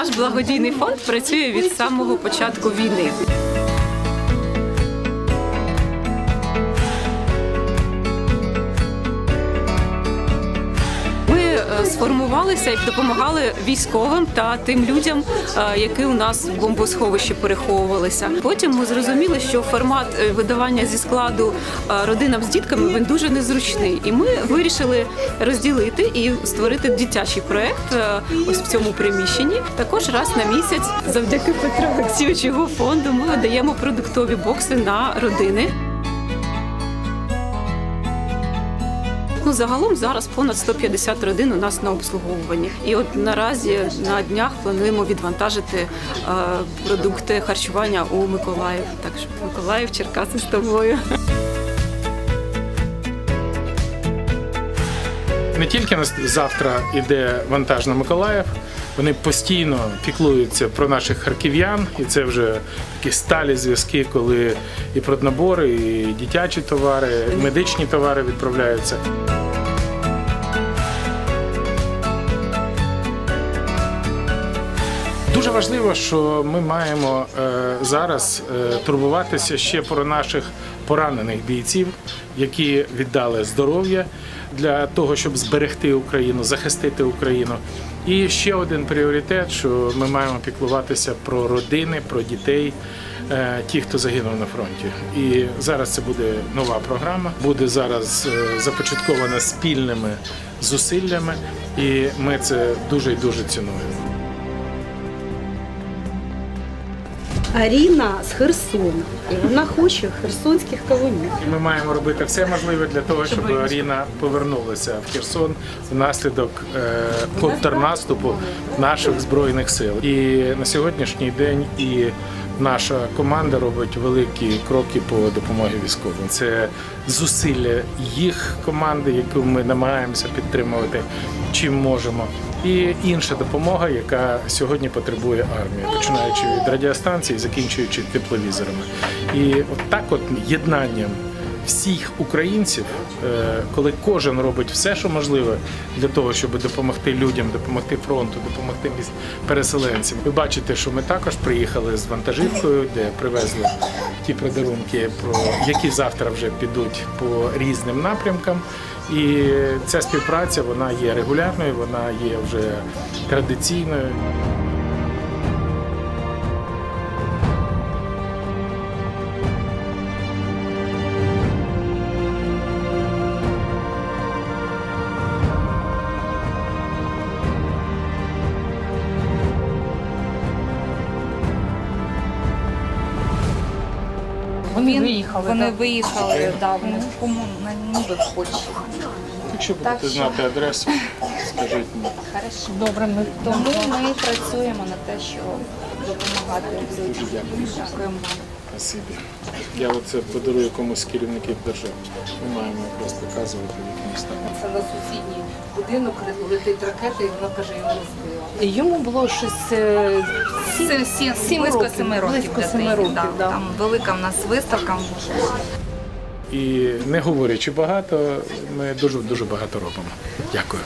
наш благодійний фонд працює від самого початку війни. Сформувалися і допомагали військовим та тим людям, е, які у нас в бомбосховищі переховувалися. Потім ми зрозуміли, що формат е, видавання зі складу е, родинам з дітками він дуже незручний. І ми вирішили розділити і створити дитячий проект ось в цьому приміщенні. Також раз на місяць, завдяки Петру Олексійовичу фонду, ми видаємо продуктові бокси на родини. Ну, загалом зараз понад 150 родин у нас на обслуговуванні. І от наразі на днях плануємо відвантажити е, продукти харчування у Миколаїв. Так що Миколаїв, Черкаси з тобою. Не тільки нас завтра іде вантаж на Миколаїв, вони постійно піклуються про наших харків'ян, і це вже такі сталі зв'язки, коли і проднабори, і дитячі товари, і медичні товари відправляються. Дуже важливо, що ми маємо е, зараз е, турбуватися ще про наших поранених бійців, які віддали здоров'я для того, щоб зберегти Україну, захистити Україну. І ще один пріоритет, що ми маємо піклуватися про родини, про дітей, е, ті, хто загинув на фронті. І зараз це буде нова програма, буде зараз започаткована спільними зусиллями, і ми це дуже і дуже цінуємо. Аріна з Херсону, і вона хоче херсонських кавунів. Ми маємо робити все можливе для того, щоб Аріна повернулася в Херсон внаслідок е, контрнаступу наших збройних сил. І на сьогоднішній день і наша команда робить великі кроки по допомогі військовим. Це зусилля їх команди, яку ми намагаємося підтримувати, чим можемо. І інша допомога, яка сьогодні потребує армія, починаючи від радіостанцій, закінчуючи тепловізорами. І от так, от єднанням всіх українців, е, коли кожен робить все, що можливе для того, щоб допомогти людям, допомогти фронту, допомогти переселенцям. Ви бачите, що ми також приїхали з вантажівкою, де привезли ті подарунки, про які завтра вже підуть по різним напрямкам. І ця співпраця вона є регулярною, вона є вже традиційною. Вони виїхали. Вони так? виїхали, да, вони в кому на ніби в Польщі. Якщо будете знати адресу, скажіть мені. Хорошо. Добре, ми Тому ми працюємо на те, щоб допомагати людям. Дякуємо Дякуємо. Спасибі. Я оце подарую комусь керівників держави. Ми маємо якраз показувати в якому стані. Це на сусідній будинок летить ракета, і вона каже, його розбила. йому було щось е, сім, Це сім, близько років, семи років. близько дитині, семи років, да. да. Там велика в нас виставка. І не говорячи багато, ми дуже дуже багато робимо. Дякую.